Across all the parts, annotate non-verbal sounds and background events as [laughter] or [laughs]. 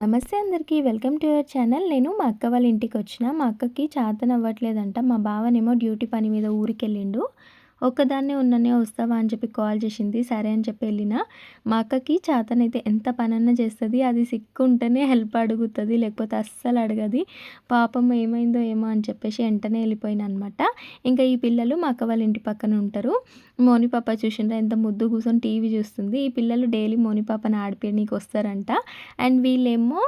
నమస్తే అందరికీ welcome to your channel. నేను మా అక్క వాళ్ళ ఇంటికి వచ్చిన. మా అక్కకి చేతనవ్వట్లేదంట. మా బావనేమో డ్యూటీ పని మీద ఊరికెళ్ళిండు. ఒక్కదాన్నే ఉన్ననే వస్తావా అని చెప్పి కాల్ చేసింది. సరే అని చెప్పి వెళ్ళిన. మా అక్కకి చేతనైతే ఎంత పనన్నా చేస్తుంది అది సిక్కు ఉంటేనే హెల్ప్ అడుగుతుంది లేకపోతే అస్సలు అడగది. పాపం ఏమైందో ఏమో అని చెప్పేసి వెంటనే వెళ్ళిపోయిన అనమాట ఇంకా ఈ పిల్లలు మా అక్క వాళ్ళ ఇంటి పక్కన ఉంటారు. మోని పాప చూసిండ్రా ఎంత ముద్దు కూర్చొని టీవీ చూస్తుంది. ఈ పిల్లలు డైలీ మోని పాపని ఆడిపోయడానికి వస్తారంట. అండ్ వీళ్ళేమో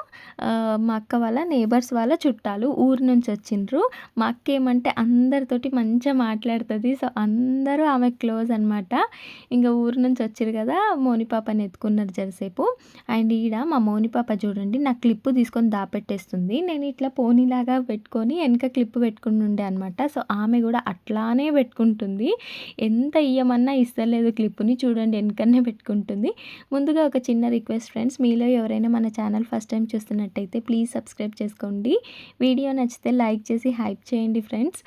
మా అక్క వాళ్ళ నేబర్స్ వాళ్ళ చుట్టాలు ఊరు నుంచి వచ్చిండ్రు. మా అక్క ఏమంటే అందరితోటి మంచిగా మాట్లాడుతుంది. సో అందరూ అందరూ ఆమె క్లోజ్ అనమాట ఇంకా ఊరు నుంచి వచ్చారు కదా మోనిపాపని ఎత్తుకున్నారు జరసేపు. అండ్ ఈడ మా మోనిపాప చూడండి నా క్లిప్పు తీసుకొని దాపెట్టేస్తుంది. నేను ఇట్లా పోనీలాగా పెట్టుకొని వెనక క్లిప్పు పెట్టుకుని ఉండే అనమాట సో ఆమె కూడా అట్లానే పెట్టుకుంటుంది. ఎంత ఇయ్యమన్నా ఇస్తలేదు క్లిప్పుని చూడండి వెనకనే పెట్టుకుంటుంది. ముందుగా ఒక చిన్న రిక్వెస్ట్ ఫ్రెండ్స్ మీలో ఎవరైనా మన ఛానల్ ఫస్ట్ టైం చూస్తున్నట్టయితే ప్లీజ్ సబ్స్క్రైబ్ చేసుకోండి. వీడియో నచ్చితే లైక్ చేసి హైప్ చేయండి ఫ్రెండ్స్.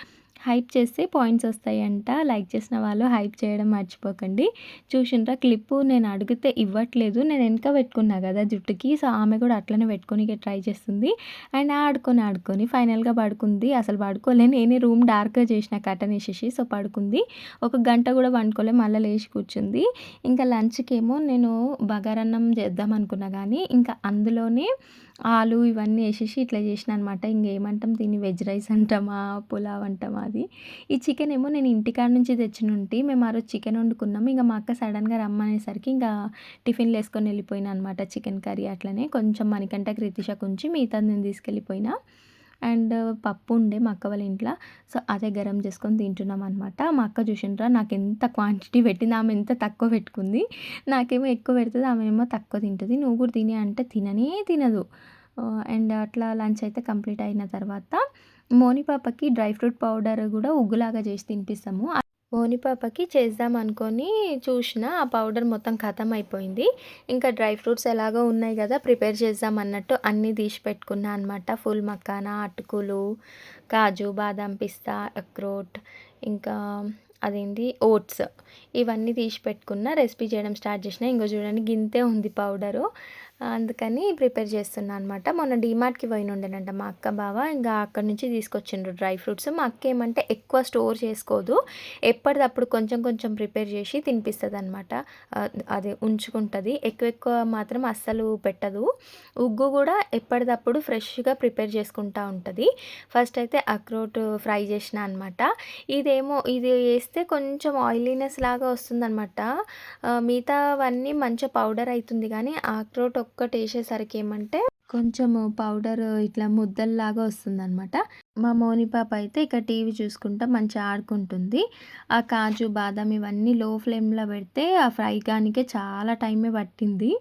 హైప్ చేస్తే పాయింట్స్ వస్తాయంట. లైక్ చేసిన వాళ్ళు హైప్ చేయడం మర్చిపోకండి. చూసిండ్రా క్లిప్పు నేను అడిగితే ఇవ్వట్లేదు. నేను వెనక పెట్టుకున్నా కదా జుట్టుకి. సో ఆమె కూడా అట్లనే పెట్టుకొని ట్రై చేస్తుంది. అండ్ ఆడుకొని ఆడుకొని ఫైనల్గా పడుకుంది. అసలు పడుకోలే నేనే రూమ్ డార్క్గా చేసిన కటన్ వేసేసి సో పడుకుంది. ఒక గంట కూడా వండుకోలే మళ్ళీ లేచి కూర్చుంది. ఇంకా లంచ్కి ఏమో నేను బగారన్నం చేద్దాం అనుకున్నా కానీ ఇంకా అందులోనే ఆలు ఇవన్నీ వేసేసి ఇట్లా చేసిన అనమాట ఇంకేమంటాం దీన్ని వెజ్ రైస్ అంటామా పులావ్ అంటామా అది. ఈ చికెన్ ఏమో నేను ఇంటికాడ నుంచి తెచ్చిన ఉంటే. మేము ఆ రోజు చికెన్ వండుకున్నాము ఇంకా మా అక్క సడన్గా రమ్మనేసరికి ఇంకా టిఫిన్లు వేసుకొని వెళ్ళిపోయినా అనమాట చికెన్ కర్రీ అట్లనే. కొంచెం మనకంటే రితిష ఉంచి మిగతా నేను తీసుకెళ్ళిపోయినా. అండ్ పప్పు ఉండే మా అక్క వాళ్ళ ఇంట్లో. సో అదే గరం చేసుకొని తింటున్నాం అనమాట మా అక్క చూసిండ్రా నాకు ఎంత క్వాంటిటీ పెట్టింది ఆమె ఎంత తక్కువ పెట్టుకుంది. నాకేమో ఎక్కువ పెడుతుంది ఆమె ఏమో తక్కువ తింటుంది. నువ్వు కూడా తినే అంటే తిననే తినదు. అండ్ అట్లా లంచ్ అయితే కంప్లీట్ అయిన తర్వాత మోని పాపకి డ్రై ఫ్రూట్ పౌడర్ కూడా ఉగ్గులాగా చేసి తినిపిస్తాము. మోని పాపకి చేద్దాం అనుకొని చూసిన ఆ పౌడర్ మొత్తం ఖతం అయిపోయింది. ఇంకా డ్రై ఫ్రూట్స్ ఎలాగో ఉన్నాయి కదా ప్రిపేర్ చేద్దాం అన్నట్టు అన్నీ తీసి పెట్టుకున్నా అనమాట ఫుల్ మక్కాన అటుకులు కాజు బాదం పిస్తా అక్రోట్ ఇంకా అదేంటి ఓట్స్. ఇవన్నీ తీసి పెట్టుకున్న రెసిపీ చేయడం స్టార్ట్ చేసిన. ఇంకో చూడండి గింతే ఉంది పౌడరు. అందుకని ప్రిపేర్ చేస్తున్నా అనమాట మొన్న డీమార్ట్కి పోయిన ఉండేనంట మా అక్క బావ. ఇంకా అక్కడి నుంచి తీసుకొచ్చిండ్రు డ్రై ఫ్రూట్స్. మా అక్క ఏమంటే ఎక్కువ స్టోర్ చేసుకోదు. ఎప్పటిదప్పుడు కొంచెం కొంచెం ప్రిపేర్ చేసి తినిపిస్తుంది అనమాట అది ఉంచుకుంటుంది. ఎక్కువ ఎక్కువ మాత్రం అస్సలు పెట్టదు. ఉగ్గు కూడా ఎప్పటిదప్పుడు ఫ్రెష్గా ప్రిపేర్ చేసుకుంటూ ఉంటుంది. ఫస్ట్ అయితే అక్రోట్ ఫ్రై చేసిన అనమాట. ఇదేమో ఇది వేస్తే కొంచెం ఆయిలీనెస్ లాగా వస్తుందన్నమాట మిగతావన్నీ మంచిగా పౌడర్ అవుతుంది కానీ అక్రోట్ ఒక్కటి వేసేసరికి ఏమంటే కొంచెము పౌడర్ ఇట్లా ముద్దల్లాగా వస్తుందన్నమాట. మా మోని పాప అయితే ఇక టీవీ చూసుకుంటా మంచిగా ఆడుకుంటుంది. ఆ కాజు బాదం ఇవన్నీ లో ఫ్లేమ్లో పెడితే ఆ ఫ్రై కానికే చాలా టైమే పట్టింది.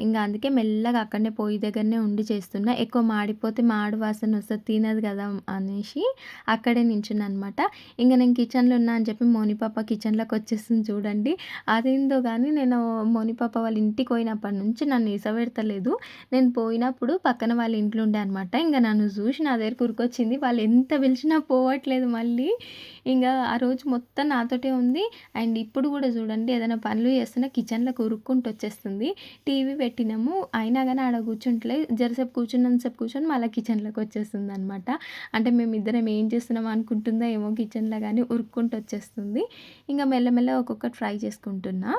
ఇంకా అందుకే మెల్లగా అక్కడనే పొయ్యి దగ్గరనే ఉండి చేస్తున్నా. ఎక్కువ మాడిపోతే మాడు వాసన వస్తుంది తినదు కదా అనేసి అక్కడే నించున్నా అనమాట ఇంకా నేను కిచెన్లో ఉన్నా అని చెప్పి మోనిపాప కిచెన్లోకి వచ్చేస్తుంది చూడండి. అదేందో కానీ నేను మోనిపాప వాళ్ళ ఇంటికి పోయినప్పటి నుంచి నన్ను ఇసబెడతలేదు. నేను పోయినప్పుడు పక్కన వాళ్ళ ఇంట్లో ఉండే అనమాట. ఇంకా నన్ను చూసి నా దగ్గర కురికొచ్చింది. వాళ్ళు ఎంత పిలిచినా పోవట్లేదు మళ్ళీ. ఇంకా ఆ రోజు మొత్తం నాతోటే ఉంది. అండ్ ఇప్పుడు కూడా చూడండి ఏదైనా పనులు చేస్తున్నా కిచెన్లో కురుక్కుంటూ వచ్చేస్తుంది. టీ టీవీ పెట్టినాము. అయినా కానీ ఆడ కూర్చుంటలే. జరసేపు కూర్చున్నంతసేపు కూర్చొని మళ్ళీ కిచెన్లోకి వచ్చేస్తుంది అనమాట అంటే మేము ఇద్దరం ఏం చేస్తున్నాం అనుకుంటుందా ఏమో కిచెన్లో కానీ ఉరుక్కుంటూ వచ్చేస్తుంది. ఇంకా మెల్లమెల్ల ఒక్కొక్కటి ఫ్రై చేసుకుంటున్నా.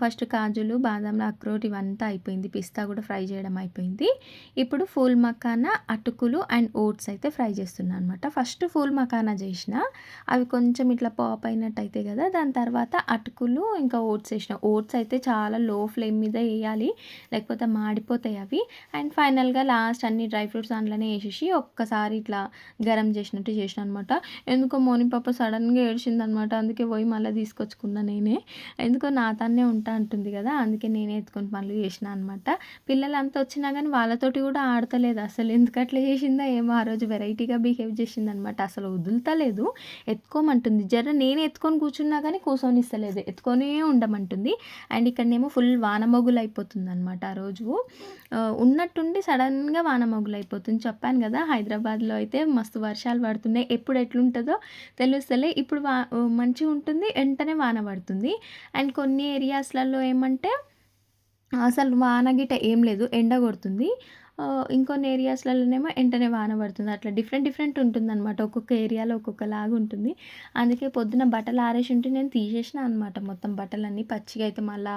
ఫస్ట్ కాజులు బాదం అక్రోట్ ఇవంతా అయిపోయింది. పిస్తా కూడా ఫ్రై చేయడం అయిపోయింది. ఇప్పుడు ఫూల్ మకానా అటుకులు అండ్ ఓట్స్ అయితే ఫ్రై చేస్తున్నాను అనమాట ఫస్ట్ ఫూల్ మకానా చేసిన. అవి కొంచెం ఇట్లా పాప్ అయినట్టు అయితే కదా దాని తర్వాత అటుకులు ఇంకా ఓట్స్ వేసిన. ఓట్స్ అయితే చాలా లో ఫ్లేమ్ మీద వేయాలి లేకపోతే మాడిపోతాయి అవి. అండ్ ఫైనల్గా లాస్ట్ అన్ని డ్రై ఫ్రూట్స్ అందులోనే వేసేసి ఒక్కసారి ఇట్లా గరం చేసినట్టు చేసిన అనమాట ఎందుకో మోని పాప సడన్గా ఏడ్చిందనమాట అందుకే పోయి మళ్ళీ తీసుకొచ్చుకున్నా నేనే. ఎందుకో నా తన్నే ఉంటా అంటుంది కదా అందుకే నేనే ఎత్తుకొని పనులు చేసిన అనమాట పిల్లలంతా వచ్చినా కానీ వాళ్ళతోటి కూడా ఆడతలేదు అసలు. ఎందుకు అట్లా చేసిందా ఏమో ఆ రోజు వెరైటీగా బిహేవ్ చేసింది అనమాట అసలు వదులుతలేదు ఎత్తుకోమంటుంది. జర నేను ఎత్తుకొని కూర్చున్నా కానీ కూర్చొని ఇస్తలేదు ఎత్తుకొనే ఉండమంటుంది. అండ్ ఇక్కడనేమో ఫుల్ వానమొగులు అయిపోతుంది అనమాట ఆ రోజు. ఉన్నట్టుండి సడన్గా వానమొగులు అయిపోతుంది చెప్పాను కదా హైదరాబాద్లో అయితే మస్తు వర్షాలు పడుతున్నాయి. ఎప్పుడు ఎట్లుంటుందో తెలుస్తలే. ఇప్పుడు వా మంచిగా ఉంటుంది వెంటనే వాన పడుతుంది. అండ్ కొన్ని ఏరియా ఏరియాస్లలో ఏమంటే అసలు వాన గిట్ట ఏం లేదు ఎండ కొడుతుంది ఇంకొన్ని ఏరియాస్‌లలోనేమో ఎంటనే వాన పడుతుంది. అట్లా డిఫరెంట్ డిఫరెంట్ ఉంటుందనమాట. ఒక్కొక్క ఏరియాలో ఒక్కొక్కలాగా ఉంటుంది. అందుకే పొద్దున బట్టలు ఆరేసి ఉంటే నేను తీసేసినా అనమాట మొత్తం బట్టలన్నీ. పచ్చిగా అయితే మళ్ళా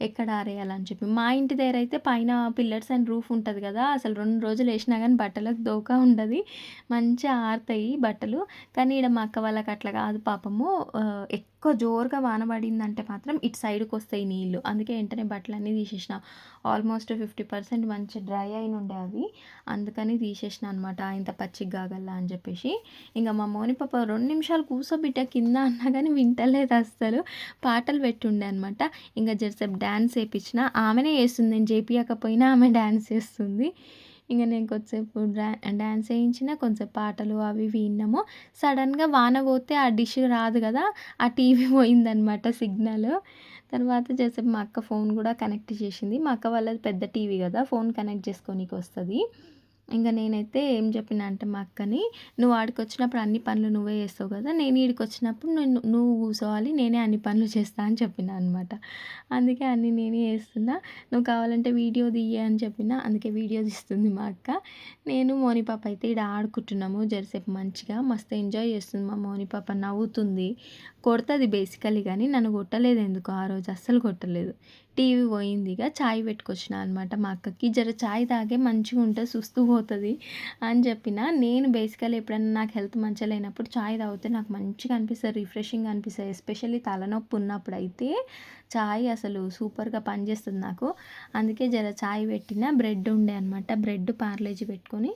ఎక్కడ ఆరేయాలని చెప్పి. మా ఇంటి దగ్గర అయితే పైన పిల్లర్స్ అండ్ రూఫ్ ఉంటుంది కదా! అసలు రెండు రోజులు వేసినా కానీ బట్టలకు దోక ఉండదు మంచిగా ఆరుతాయి బట్టలు. కానీ ఈడ మా అక్క వాళ్ళకి అట్లా కాదు పాపము. ఎక్కువ జోరుగా వాన పడిందంటే మాత్రం ఇటు సైడ్కి వస్తాయి నీళ్ళు. అందుకే వెంటనే బట్టలన్నీ తీసేసిన. ఆల్మోస్ట్ 50% మంచి డ్రై అయినుండే అవి. అందుకని తీసేసిన అనమాట. ఇంత పచ్చిగా కాగల్లా అని చెప్పేసి. ఇంకా మా మౌని పాప రెండు నిమిషాలు కూసో కింద అన్నా కానీ వింటలేదు అస్సలు. పాటలు పెట్టుండే అనమాట. ఇంకా జరసేపు డ్యాన్స్ వేయించిన ఆమెనే చేస్తుంది నేను చేపియకపోయినా ఆమె డాన్స్ చేస్తుంది. ఇంకా నేను కొద్దిసేపు డ్యా డ్యాన్స్ ఏయించిన. కొంచెం పాటలు అవి ఇవి సడన్గా వాన పోతే ఆ డిష్ రాదు కదా! ఆ టీవీ [laughs] పోయిందనమాట సిగ్నల్. తర్వాత చేసేపు మా అక్క ఫోన్ కూడా కనెక్ట్ చేసింది. మా అక్క వాళ్ళది పెద్ద టీవీ కదా! ఫోన్ కనెక్ట్ చేసుకోనీకి వస్తుంది ఇంకా నేనైతే ఏం చెప్పిన అంటే మా అక్కని, "నువ్వు ఆడికి వచ్చినప్పుడు అన్ని పనులు నువ్వే చేస్తావు కదా! నేను ఈడికొచ్చినప్పుడు నేను నువ్వు కూసోవాలి. నేనే అన్ని పనులు చేస్తా" అని చెప్పిన అనమాట. అందుకే అన్నీ నేనే చేస్తున్నా. "నువ్వు కావాలంటే వీడియో తీయే" అని చెప్పిన. అందుకే వీడియో తీస్తుంది మా అక్క. నేను మోనిపాప అయితే ఈడ ఆడుకుంటున్నాము జరసేపు మంచిగా. మస్తు ఎంజాయ్ చేస్తుంది మా మోనిపాప నవ్వుతుంది. కొడుతుంది బేసికలీ కానీ నన్ను కొట్టలేదు ఎందుకు ఆ రోజు అస్సలు కొట్టలేదు. టీవీ పోయింది ఇక చాయ్ పెట్టుకొచ్చిన అనమాట మా అక్కకి. "జర చాయ్ తాగే మంచిగా ఉంటుంది సుస్తు పోతుంది అని చెప్పిన. నేను బేసికలీ ఎప్పుడైనా నాకు హెల్త్ మంచిగా లేనప్పుడు చాయ్ తాగితే నాకు మంచిగా అనిపిస్తుంది రిఫ్రెషింగ్ అనిపిస్తుంది ఎస్పెషల్లీ తలనొప్పి ఉన్నప్పుడు అయితే చాయ్ అసలు సూపర్‌గా పనిచేస్తుంది నాకు. అందుకే జర చాయ్ పెట్టిన. బ్రెడ్ ఉండే అనమాట. బ్రెడ్ పార్లేజీ పెట్టుకొని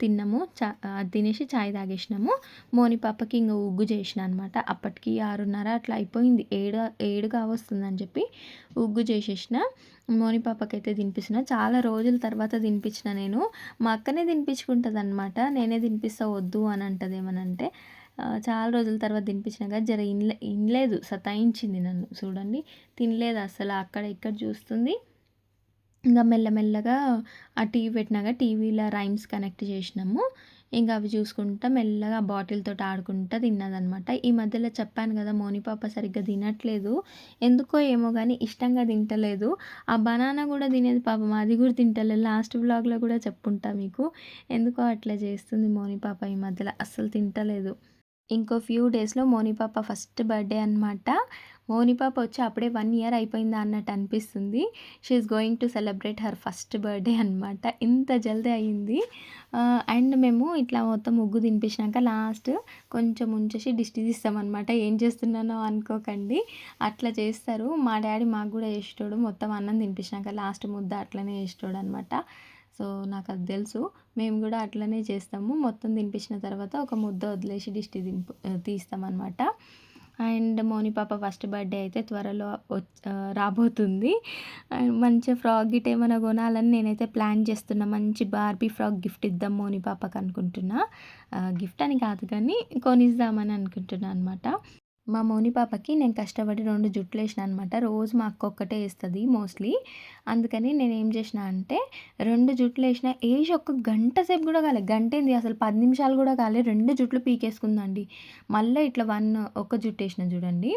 తిన్నాము. చ అది తినేసి చాయ్ తాగేసినాము. మోనిపాపకి పాపకి ఉగ్గు చేసిన అనమాట. అప్పటికి 6:30 అట్లా అయిపోయింది. ఏడు ఏడు కావస్తుందని చెప్పి ఉగ్గు చేసేసిన. మౌని పాపకైతే తినిపిస్తున్నా. చాలా రోజుల తర్వాత తినిపించిన నేను. మా అక్కనే తినిపించుకుంటుంది అనమాట నేనే తినిపిస్తా వద్దు అని అంటది ఏమనంటే. చాలా రోజుల తర్వాత తినిపించిన కదా! జర ఇన్లే ఇనలేదు. సతాయించింది నన్ను. చూడండి. తినలేదు అసలు అక్కడ ఇక్కడ చూస్తుంది. ఇంకా మెల్లమెల్లగా ఆ టీవీ పెట్టినాక టీవీలో రైమ్స్ కనెక్ట్ చేసినాము. ఇంక అవి చూసుకుంటా మెల్లగా ఆ బాటిల్‌తోటి ఆడుకుంటా తిన్నదనమాట. ఈ మధ్యలో చెప్పాను కదా! మౌని పాప సరిగ్గా తినట్లేదు. ఎందుకో ఏమో కానీ ఇష్టంగా తింటలేదు. ఆ బనానా కూడా తినేది పాపం. అది కూడా తింటలేదు. లాస్ట్ బ్లాగ్లో కూడా చెప్పుంటా మీకు. ఎందుకో అట్లా చేస్తుంది మౌని పాప ఈ మధ్యలో. అస్సలు తింటలేదు. ఇంకో ఫ్యూ డేస్‌లో మోనిపాప ఫస్ట్ బర్త్‌డే అనమాట. మోనిపాప వచ్చి అప్పుడే వన్ ఇయర్ అయిపోయిందా అన్నట్టు అనిపిస్తుంది. She is going to celebrate her first birthday అనమాట. ఇంత జల్దీ అయింది. అండ్ మేము ఇట్లా మొత్తం ముగ్గు తినిపించినాక లాస్ట్ కొంచెం ఉంచేసి దిష్టి తీస్తామనమాట. ఏం చేస్తున్నానో అనుకోకండి. అట్లా చేస్తారు. మా డాడీ మాకు కూడా చేసేటోడు. మొత్తం అన్నం తినిపించినాక లాస్ట్ ముద్ద అట్లనే చేసేటోడనమాట. సో, నాకు అది తెలుసు. మేము కూడా అట్లనే చేస్తాము. మొత్తం తినిపించిన తర్వాత ఒక ముద్ద వదిలేసి దిష్టి దింపు తీస్తామన్నమాట అండ్ మౌని పాప ఫస్ట్ బర్త్‌డే అయితే త్వరలో రాబోతుంది. అండ్ మంచి ఫ్రాక్ గిట్ ఏమైనా కొనాలని నేనైతే ప్లాన్ చేస్తున్నా. మంచి బార్బీ ఫ్రాక్ గిఫ్ట్ ఇద్దాం మౌని పాపకు అనుకుంటున్నా. గిఫ్ట్ అని కాదు కానీ కొనిద్దామని అనుకుంటున్నా అనమాట. మా మౌని పాపకి నేను కష్టపడి రెండు 2 జుట్లేసిన అనమాట. రోజు మా అక్క ఒక్కటే వేస్తుంది మోస్ట్‌లీ. అందుకని నేను ఏం చేసిన అంటే రెండు 2 జుట్లేసిన ఏసి ఒక గంట సేపు కూడా కాలే. గంటేంది అసలు పది నిమిషాలు కూడా కాలే రెండు జుట్లు పీకేసుకుందండి. మళ్ళీ ఇట్లా 1 ఒక జుట్టేసిన చూడండి.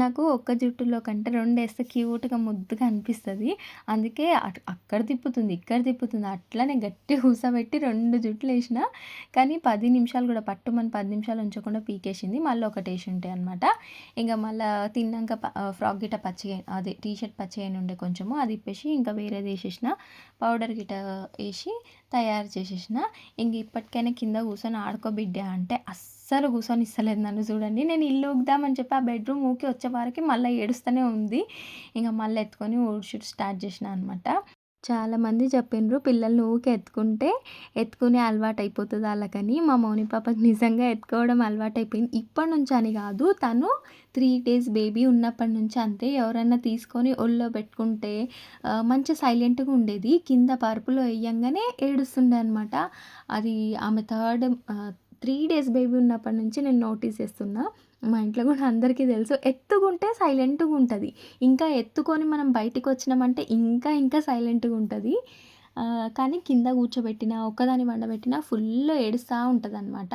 నాకు ఒక్క జుట్టులో కంటే రెండు వేస్తే క్యూట్‌గా ముద్దుగా అనిపిస్తుంది అందుకే అక్కడ తిప్పుతుంది, ఇక్కడ తిప్పుతుంది. అట్లనే గట్టిగా కూసోబెట్టి 2 జుట్లేసిన. కానీ పది నిమిషాలు కూడా పట్టుమని పది నిమిషాలు ఉంచకుండా పీకేసింది. మళ్ళీ ఒకటేసి ఉండే అనమాట. ఇంకా మళ్ళా తిన్నాక ప ఫ్రాక్ గిట పచ్చిగా అదే టీ షర్ట్ పచ్చిగయిన ఉండే కొంచెము. అది ఇప్పేసి ఇంకా వేరేది వేసేసిన పౌడర్ గిట వేసి తయారు చేసేసిన. ఇంక ఇప్పటికైనా కింద కూర్చొని ఆడుకోబిడ్డా అంటే అస్సలు కూసోనిస్తలేదు నన్ను చూడండి. నేను ఇల్లు ఊగుదామని చెప్పి ఆ బెడ్‌రూమ్ ఊకి వచ్చే వారికి మళ్ళీ ఏడుస్తూనే ఉంది. ఇంకా మళ్ళీ ఎత్తుకొని ఊడ్చుడు స్టార్ట్ చేసిన అనమాట. చాలామంది చెప్పిండ్రు పిల్లల్ని ఊకి ఎత్తుకుంటే ఎత్తుకునే అలవాటు అయిపోతుంది వాళ్ళకని మా మౌని పాపకి నిజంగా ఎత్తుకోవడం అలవాటయిపోయింది. ఇప్పటి నుంచి అని కాదు. తను త్రీ డేస్ బేబీ ఉన్నప్పటి నుంచి అంతే. ఎవరన్నా తీసుకొని ఒళ్ళో పెట్టుకుంటే మంచి సైలెంట్‌గా ఉండేది. కింద పరుపులో వేయంగానే ఏడుస్తుండే అనమాట. అది ఆమె థర్డ్ త్రీ డేస్ బేబీ ఉన్నప్పటి నుంచి నేను నోటీస్ చేస్తున్నా. మా ఇంట్లో కూడా అందరికీ తెలుసు. ఎత్తుకుంటే సైలెంట్‌గా ఉంటుంది ఇంకా ఎత్తుకొని మనం బయటికొచ్చినామంటే ఇంకా ఇంకా సైలెంట్‌గా ఉంటుంది కానీ కింద కూర్చోబెట్టినా, ఒక్కదాన్ని పండబెట్టినా ఫుల్ ఏడుస్తూ ఉంటుంది అనమాట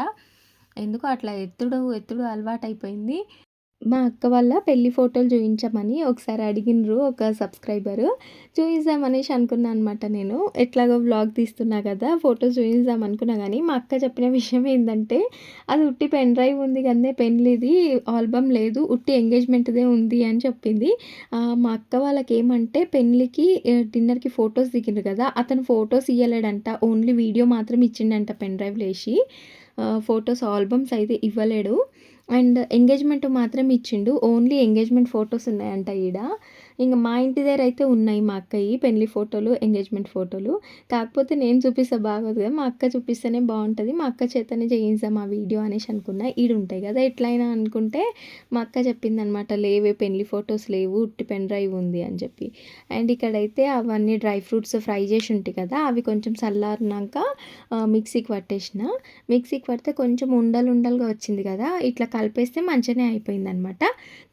ఎందుకో అట్లా ఎత్తుడు, ఎత్తుడు అలవాటైపోయింది మా అక్క వాళ్ళ పెళ్ళి ఫోటోలు చూపించామని ఒకసారి అడిగినరు ఒక సబ్స్క్రైబరు. చూపిస్తామనేసి అనేసి అనుకున్నా అనమాట నేను. ఎట్లాగో వ్లాగ్ తీస్తున్నా కదా! ఫోటోస్ చూపిస్తాం అనుకున్నా కానీ మా అక్క చెప్పిన విషయం ఏంటంటే అది ఉట్టి పెన్ డ్రైవ్ ఉంది కానీ పెళ్ళిది ఆల్బమ్ లేదు. ఉట్టి ఎంగేజ్‌మెంట్‌దే ఉంది అని చెప్పింది. మా అక్క వాళ్ళకేమంటే పెళ్ళికి పెన్లికి డిన్నర్‌కి ఫోటోస్ దిగిండ్రు కదా! అతను ఫొటోస్ ఇవ్వలేడంట ఓన్లీ వీడియో మాత్రం ఇచ్చిండంట పెన్ డ్రైవ్ లేచి ఫొటోస్ ఆల్బమ్స్ అయితే ఇవ్వలేడు. అండ్ ఎంగేజ్‌మెంట్ మాత్రం ఇచ్చిండు. ఓన్లీ ఎంగేజ్‌మెంట్ ఫోటోస్ ఉన్నాయంట ఈడ. ఇంకా మా ఇంటి దగ్గర అయితే ఉన్నాయి మా అక్కయి పెళ్ళి ఫోటోలు, ఎంగేజ్‌మెంట్ ఫోటోలు. కాకపోతే నేను చూపిస్తే బాగోదు కదా! మా అక్క చూపిస్తేనే బాగుంటుంది మా అక్క చేతనే చేయించాం ఆ వీడియో అనేసి అనుకున్నా. ఈడు ఉంటాయి కదా! ఎట్లైనా అనుకుంటే మా అక్క చెప్పిందనమాట. లేవే పెళ్ళి ఫోటోస్ లేవు. ఉట్టి పెన్ డ్రైవ్ ఉంది అని చెప్పి. అండ్ ఇక్కడైతే అవన్నీ డ్రై ఫ్రూట్స్ ఫ్రై చేసి ఉంటాయి కదా! అవి కొంచెం చల్లారినాక మిక్సీకి పట్టేసిన. మిక్సీకి పడితే కొంచెం ఉండలు ఉండలుగా వచ్చింది కదా! ఇట్లా కలిపేస్తే మంచిగానే అయిపోయిందనమాట.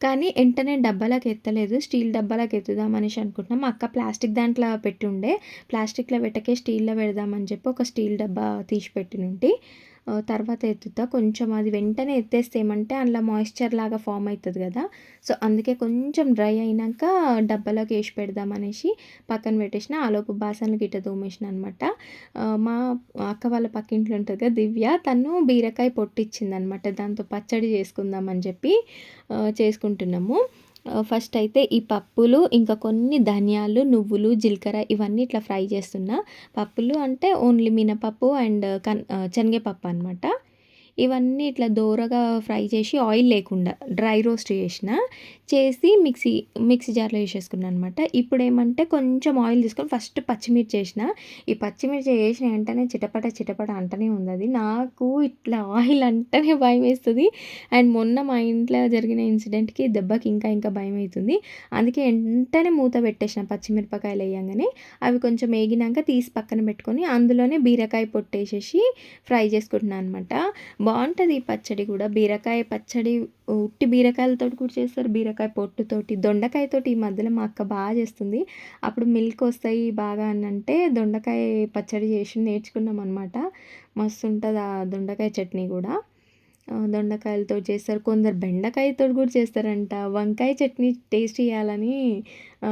కానీ వెంటనే డబ్బాలకు ఎత్తలేదు. స్టీల్ డబ్బా డబ్బాలోకి ఎత్తుదాం అనేసి అనుకుంటున్నాం మా అక్క ప్లాస్టిక్ దాంట్లో పెట్టుండే. ప్లాస్టిక్‌లో పెట్టకే స్టీల్‌లో పెడదామని చెప్పి ఒక స్టీల్ డబ్బా తీసి పెట్టినుంటి. తర్వాత ఎత్తుతా. కొంచెం అది వెంటనే ఎత్తేస్తే ఏమంటే అందులో మాయిశ్చర్ లాగా ఫార్మ్ అవుతుంది కదా! సో, అందుకే కొంచెం డ్రై అయినాక డబ్బాలోకి వేసి పెడదాం అనేసి పక్కన పెట్టేసిన. ఆలోపు బాసన్లు గిట్ట తోమేసిన అనమాట. మా అక్క వాళ్ళ పక్కింట్లో ఉంటుంది కదా! దివ్య తను బీరకాయ పొట్టు దాంతో పచ్చడి చేసుకుందాం అని చెప్పి చేసుకుంటున్నాము. ఫస్ట్ అయితే ఈ పప్పులు, ఇంకా కొన్ని ధనియాలు, నువ్వులు, జీలకర్ర ఇవన్నీ ఇట్లా ఫ్రై చేస్తున్నా. పప్పులు అంటే ఓన్లీ మినపప్పు అండ్ కన్ శనగపప్పు అనమాట. ఇవన్నీ ఇట్లా దోరగా ఫ్రై చేసి ఆయిల్ లేకుండా డ్రై రోస్ట్ చేసిన. చేసి మిక్సీ మిక్సీ జార్‌లో వేసేసుకున్నాను అనమాట. ఇప్పుడేమంటే కొంచెం ఆయిల్ తీసుకొని ఫస్ట్ పచ్చిమిర్చి ఏసిన. ఈ పచ్చిమిర్చి వేసిన వెంటనే చిటపట చిటపట అంటనే ఉందది. నాకు ఇట్లా ఆయిల్ అంటేనే వేస్తుంది అండ్ మొన్న మా ఇంట్లో జరిగిన ఇన్సిడెంట్‌కి దెబ్బకి ఇంకా ఇంకా భయం అవుతుంది అందుకే వెంటనే మూత పెట్టేసిన పచ్చిమిరపకాయలు వేయంగానే అవి కొంచెం ఏగినాక తీసి పక్కన పెట్టుకొని అందులోనే బీరకాయ పొట్టేసేసి ఫ్రై చేసుకుంటున్నాను అనమాట. బాగుంటుంది ఈ పచ్చడి కూడా. బీరకాయ పచ్చడి ఉట్టి బీరకాయలతోటి కూడా చేస్తారు. బీరకాయ పొట్టుతోటి, దొండకాయతోటి ఈ మధ్యలో మా అక్క బాగా చేస్తుంది. అప్పుడు మిల్క్ వస్తాయి బాగా అని అంటే దొండకాయ పచ్చడి చేసి నేర్చుకున్నాం అనమాట. మస్తుంటది ఆ దొండకాయ చట్నీ కూడా. దొండకాయలతో చేస్తారు. కొందరు బెండకాయతో కూడా చేస్తారంట. వంకాయ చట్నీ టేస్ట్ చేయాలని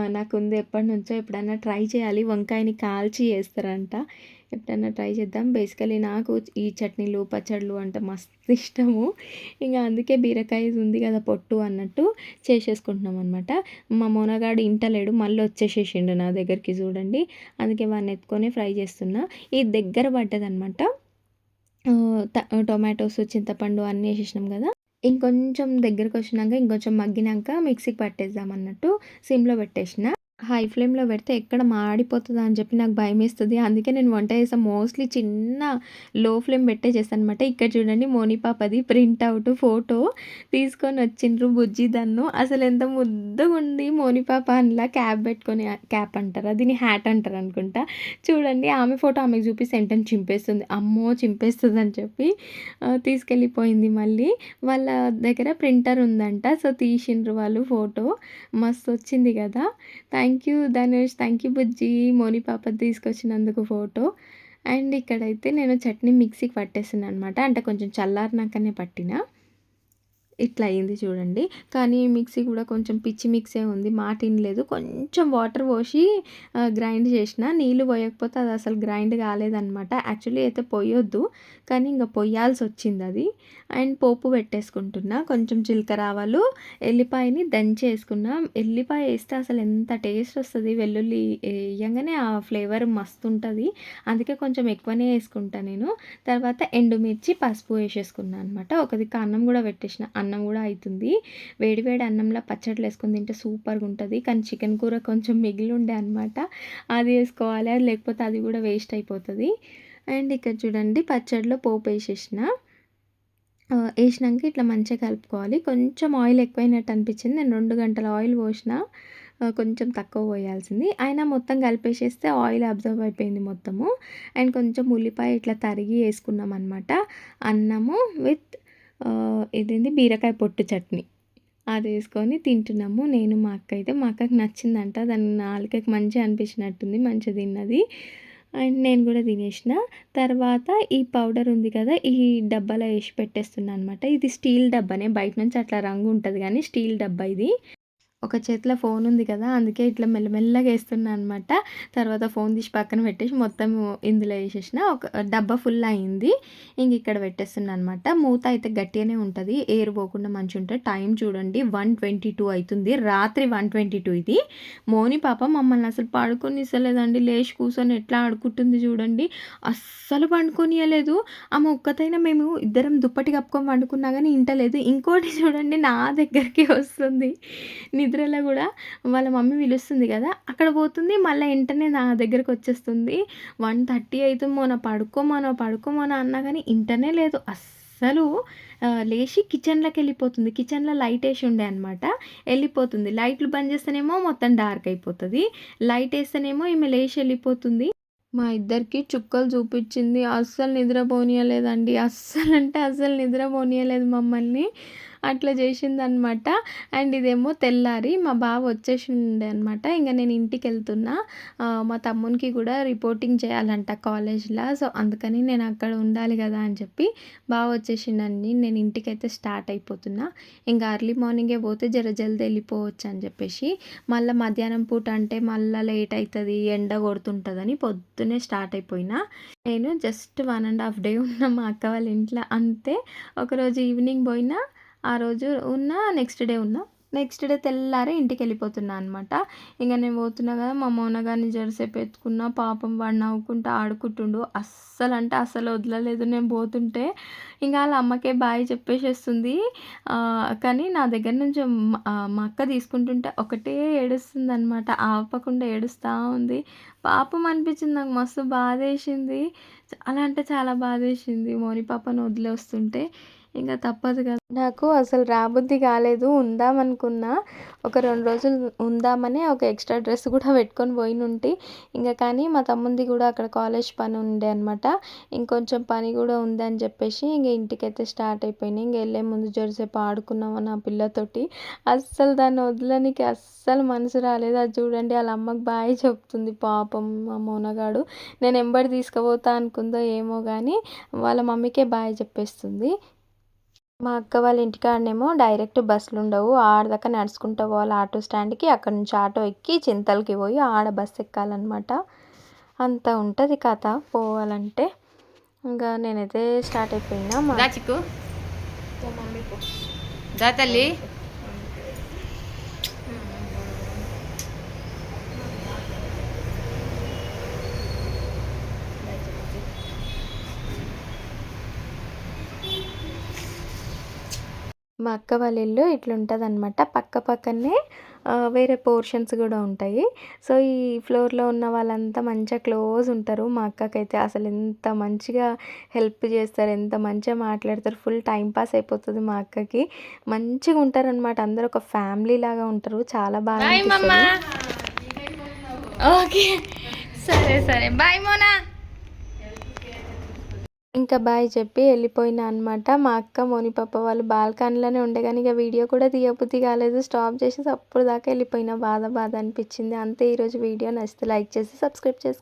నాకు ఉంది ఎప్పటి నుంచో ఎప్పుడన్నా ట్రై చేయాలి. వంకాయని కాల్చి చేస్తారంట. ఎప్పుడన్నా ట్రై చేద్దాం. బేసికల్లీ నాకు ఈ చట్నీలు, పచ్చళ్ళు అంటే మస్తు ఇష్టము. ఇంకా అందుకే బీరకాయ ఉంది కదా పొట్టు అన్నట్టు చేసేసుకుంటున్నాం అనమాట. మా మొనగాడు ఇంటలేడు. మళ్ళీ వచ్చేసేసిండు నా దగ్గరికి చూడండి. అందుకే వాడిని ఎత్తుకొని ఫ్రై చేస్తున్నా. ఇది దగ్గర పడ్డదనమాట. టొమాటోస్, చింతపండు అన్నీ వేసేసినాం కదా! ఇంకొంచెం దగ్గరకొచ్చినాక ఇంకొంచెం మగ్గినాక మిక్సీకి పట్టేద్దాం అన్నట్టు సిమ్‌లో పెట్టేసిన. హై ఫ్లేమ్‌లో పెడితే ఎక్కడ మాడిపోతదా అని చెప్పి నాకు భయమేస్తది. అందుకే నేను వంట చేస్తాను మోస్ట్‌లీ చిన్న లో ఫ్లేమ్ పెట్టే చేస్తాననమాట. ఇక్కడ చూడండి మోని పాపది ప్రింట్ ఫోటో తీసుకొని వచ్చిండ్రు బుజ్జి దన్ను. అసలు ఎంత ముద్దుగుంది మోని పాప అందులో క్యాప్ పెట్టుకొని క్యాప్ అంటారు దీన్ని హ్యాట్ అంటారనుకుంటా. చూడండి ఆమె ఫోటో ఆమెకు చూపిస్తే వెంటనే చింపేస్తుంది. అమ్మో! చింపేస్తుంది అని చెప్పి తీసుకెళ్ళిపోయింది మళ్ళీ. వాళ్ళ దగ్గర ప్రింటర్ ఉందంట. సో, తీసిండ్రు వాళ్ళు ఫోటో. మస్తొచ్చింది కదా! Thank thank you Dhanush. Thank you బుజ్జి. మోని పాప తీసుకొచ్చినందుకు ఫోటో. అండ్ ఇక్కడైతే నేను చట్నీ మిక్సీకి పట్టేసాను అనమాట. అంటే కొంచెం చల్లారినాకనే పట్టిన. ఇట్లా అయింది చూడండి. కానీ మిక్సీ కూడా కొంచెం పిచ్చి మిక్సే ఉంది. మాట ఇనలేదు. కొంచెం వాటర్ పోసి గ్రైండ్ చేసిన. నీళ్ళు పోయకపోతే అది అసలు గ్రైండ్ కాలేదనమాట. యాక్చువల్లీ అయితే పోయొద్దు కానీ ఇంక అది అండ్ పోపు పెట్టేసుకుంటున్నా. కొంచెం జీలకర్ర ఆవాలు, ఎల్లిపాయని దంచేసుకున్నా. ఎల్లిపాయ వేస్తే అసలు ఎంత టేస్ట్ వస్తుంది వెల్లుల్లి వేయంగానే ఆ ఫ్లేవర్ మస్తు ఉంటుంది అందుకే కొంచెం ఎక్కువనే వేసుకుంటా నేను. తర్వాత ఎండుమిర్చి, పసుపు వేసేసుకున్నాను అనమాట. ఒకది కాన్నం అన్నం కూడా పెట్టేసిన. అన్నం అన్నం కూడా అవుతుంది వేడి వేడి అన్నంలో పచ్చడిలు వేసుకొని తింటే సూపర్గా ఉంటుంది కానీ చికెన్ కూర కొంచెం మిగిలుండే అనమాట. అది వేసుకోవాలి అది లేకపోతే అది కూడా వేస్ట్ అయిపోతుంది అండ్ ఇక్కడ చూడండి పచ్చడిలో పోపు వేసేసిన వేసినాక ఇట్లా మంచిగా కలుపుకోవాలి. కొంచెం ఆయిల్ ఎక్కువైనట్టు అనిపించింది. నేను రెండు గంటల ఆయిల్ పోసిన. కొంచెం తక్కువ పోయాల్సింది. అయినా మొత్తం కలిపేసేస్తే ఆయిల్ అబ్జర్వ్ అయిపోయింది మొత్తము. అండ్ కొంచెం ఉల్లిపాయ ఇట్లా తరిగి వేసుకున్నాం అనమాట. అన్నము విత్ ఇదేంది బీరకాయ పొట్టు చట్నీ. అది వేసుకొని తింటున్నాము. నేను మా అక్క అయితే. మా అక్కకి నచ్చిందంట. దాని నాలుకకి మంచిగా అనిపించినట్టుంది. మంచిగా తిన్నది. అండ్ నేను కూడా తినేసిన తర్వాత ఈ పౌడర్ ఉంది కదా ఈ డబ్బాలో వేసి పెట్టేస్తున్నా అనమాట ఇది స్టీల్ డబ్బానే బయట నుంచి అట్లా రంగు ఉంటుంది కానీ స్టీల్ డబ్బా ఇది ఒక చేతిలో ఫోన్ ఉంది కదా అందుకే ఇట్లా మెల్లమెల్లగా వేస్తున్నా అనమాట తర్వాత ఫోన్ తీసి పక్కన పెట్టేసి మొత్తం ఇందులో వేసేసిన. ఒక డబ్బా ఫుల్ అయింది. ఇంక ఇక్కడ పెట్టేస్తున్నా అనమాట మూత అయితే గట్టిగానే ఉంటుంది. ఎయిర్ పోకుండా మంచి ఉంటుంది టైం చూడండి. వన్ ట్వంటీ టూ అవుతుంది రాత్రి వన్ ట్వంటీ టూ ఇది. మోని పాప మమ్మల్ని అసలు పడుకొని ఇస్తలేదండి లేచి కూర్చొని ఎట్లా ఆడుకుంటుంది చూడండి. అస్సలు పండుకొనియలేదు. ఆమె ఒక్కతైనా మేము ఇద్దరం దుప్పటి కప్పుకొని పండుకున్నా కానీ ఇంటలేదు. ఇంకోటి చూడండి నా దగ్గరికి వస్తుంది. నిద్రలో కూడా వాళ్ళ మమ్మీ పిలుస్తుంది కదా అక్కడ పోతుంది మళ్ళీ వెంటనే నా దగ్గరకు వచ్చేస్తుంది. వన్ థర్టీ అయితే మోన పడుకోమోనో పడుకోమోనో అన్నా కానీ ఇంటనే లేదు. అస్సలు లేచి కిచెన్లోకి వెళ్ళిపోతుంది. కిచెన్లో లైట్ వేసి ఉండే అనమాట వెళ్ళిపోతుంది. లైట్లు బంద్ చేస్తేనేమో మొత్తం డార్క్ అయిపోతుంది. లైట్ వేస్తేనేమో ఈమె లేచి వెళ్ళిపోతుంది. మా ఇద్దరికి చుక్కలు చూపించింది. అస్సలు నిద్రపోనీయలేదండి. అస్సలు అంటే అస్సలు నిద్రపోనీయలేదు మమ్మల్ని. అట్లా చేసిందనమాట. అండ్ ఇదేమో తెల్లారి మా బావ వచ్చేసిండే అనమాట. ఇంకా నేను ఇంటికి వెళ్తున్నా మా తమ్మునికి కూడా రిపోర్టింగ్ చేయాలంట కాలేజ్లో. సో అందుకని నేను అక్కడ ఉండాలి కదా అని చెప్పి బావ వచ్చేసిండని నేను ఇంటికైతే స్టార్ట్ అయిపోతున్నా. ఇంకా అర్లీ మార్నింగే పోతే జర జల్దీ వెళ్ళిపోవచ్చు అని చెప్పేసి మళ్ళీ మధ్యాహ్నం పూట అంటే మళ్ళీ లేట్ అవుతుంది ఎండ కొడుతుంటుందని పొద్దునే స్టార్ట్ అయిపోయినా. నేను just one and half day ఉన్న మా అక్క వాళ్ళ ఇంట్లో. అంతే. ఒకరోజు ఈవినింగ్ పోయినా ఆ రోజు ఉన్న నెక్స్ట్ డే ఉన్న. నెక్స్ట్ డే తెల్లారి ఇంటికి వెళ్ళిపోతున్నా అనమాట ఇంకా నేను పోతున్నా కదా మా మోనగారిని జరసేపు ఎత్తుకున్నా పాపం వాడు నవ్వుకుంటూ ఆడుకుంటుండు. అస్సలు అంటే అస్సలు వదలలేదు నేను పోతుంటే. ఇంకా వాళ్ళ అమ్మకే బాయ్ చెప్పేసేస్తుంది. కానీ నా దగ్గర నుంచి మా అక్క తీసుకుంటుంటే ఒకటే ఏడుస్తుంది అనమాట ఆపకుండా ఏడుస్తూ ఉంది. పాపం అనిపించింది నాకు మస్తు బాధ వేసింది చాలా అంటే చాలా బాధ వేసింది మోని పాపను వదిలేస్తుంటే. ఇంకా తప్పదు కదా. నాకు అసలు రాబుద్ది కాలేదు. ఉందామనుకున్నా ఒక రెండు రోజులు ఉందామని ఒక ఎక్స్ట్రా డ్రెస్ కూడా పెట్టుకొని పోయినుంటి. ఇంకా కానీ మా తమ్ముంది కూడా అక్కడ కాలేజ్ పని ఉండే అనమాట ఇంకొంచెం పని కూడా ఉందని చెప్పేసి ఇంక ఇంటికైతే స్టార్ట్ అయిపోయినాయి. ఇంక వెళ్ళే ముందు జరసేపు ఆడుకున్నాము నా పిల్లతోటి. అస్సలు దాన్ని వదలనికి అస్సలు మనసు రాలేదు. అది చూడండి వాళ్ళ అమ్మకి బాగా చెప్తుంది పాపం మా మోనగాడు. నేను ఎంబడి తీసుకుపోతా అనుకుందో ఏమో కానీ వాళ్ళ మమ్మీకే బాయ్ చెప్పేస్తుంది. మా అక్క వాళ్ళ ఇంటికాడనేమో డైరెక్ట్ బస్సులు ఉండవు ఆడదాకా నడుచుకుంటూ పోవాలి ఆటో స్టాండ్కి. అక్కడ నుంచి ఆటో ఎక్కి చింతలకి పోయి ఆడ బస్సు ఎక్కాలన్నమాట. అంత ఉంటుంది కథ పోవాలంటే. ఇంకా నేనైతే స్టార్ట్ అయిపోయినా మా చిక్కు. దా తల్లి. మా అక్క వాళ్ళ ఇల్లు ఇట్లుంటుంది అనమాట పక్క పక్కనే వేరే పోర్షన్స్ కూడా ఉంటాయి. సో ఈ ఫ్లోర్లో ఉన్న వాళ్ళంతా మంచిగా క్లోజ్ ఉంటారు. మా అక్కకైతే అసలు ఎంత మంచిగా హెల్ప్ చేస్తారు ఎంత మంచిగా మాట్లాడతారు. ఫుల్ టైం పాస్ అయిపోతుంది మా అక్కకి. మంచిగా ఉంటారనమాట అందరు ఒక ఫ్యామిలీ లాగా ఉంటారు. చాలా బాగా ఓకే. సరే సరే. బాయ్ మోనా. ఇంకా బాయ్ చెప్పి వెళ్ళిపోయినా అనమాట మా అక్క మోని పాప వాళ్ళు బాల్కనీలోనే ఉండే కానీ ఇక వీడియో కూడా తీయబుద్ధి కాలేదు. స్టాప్ చేసి అప్పుడు దాకా వెళ్ళిపోయినా. బాధ బాధ అనిపించింది. అంతే ఈరోజు వీడియో నచ్చితే లైక్ చేసి సబ్స్క్రైబ్ చేసుకో.